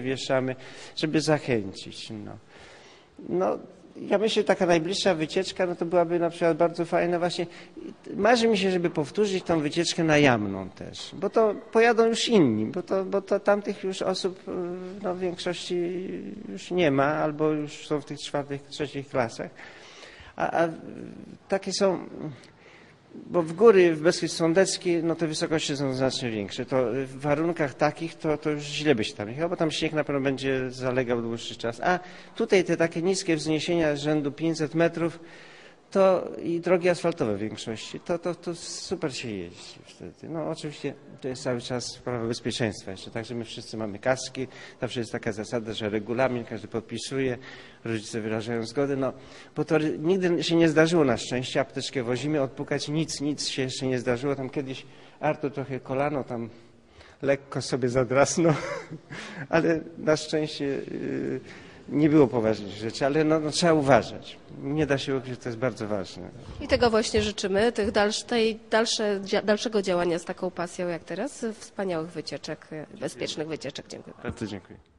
wieszamy, żeby zachęcić. No. No, ja myślę, że taka najbliższa wycieczka, no to byłaby na przykład bardzo fajna właśnie. Marzy mi się, żeby powtórzyć tą wycieczkę na Jamną też, bo to pojadą już inni, bo to, bo to tamtych już osób y, no, w większości już nie ma, albo już są w tych czwartych, trzecich klasach. A, a takie są, bo w góry, w Beskid Sądecki, no te wysokości są znacznie większe. To w warunkach takich to, to już źle by się tam jechał, bo tam śnieg na pewno będzie zalegał dłuższy czas. A tutaj te takie niskie wzniesienia rzędu 500 metrów, to i drogi asfaltowe w większości, to, to, to super się jeździ wtedy. No oczywiście to jest cały czas sprawa bezpieczeństwa jeszcze, także my wszyscy mamy kaski, zawsze jest taka zasada, że regulamin, każdy podpisuje, rodzice wyrażają zgodę, no bo to nigdy się nie zdarzyło na szczęście, apteczkę wozimy, odpukać nic, nic się jeszcze nie zdarzyło, tam kiedyś Artur trochę kolano tam lekko sobie zadrasnął, ale na szczęście yy, nie było poważnych rzeczy, ale no, no, trzeba uważać. Nie da się ukryć, to jest bardzo ważne. I tego właśnie życzymy, tych dalsz, tej dalsze, dalszego działania z taką pasją jak teraz, wspaniałych wycieczek, bezpiecznych wycieczek. Dziękuję. Bardzo dziękuję.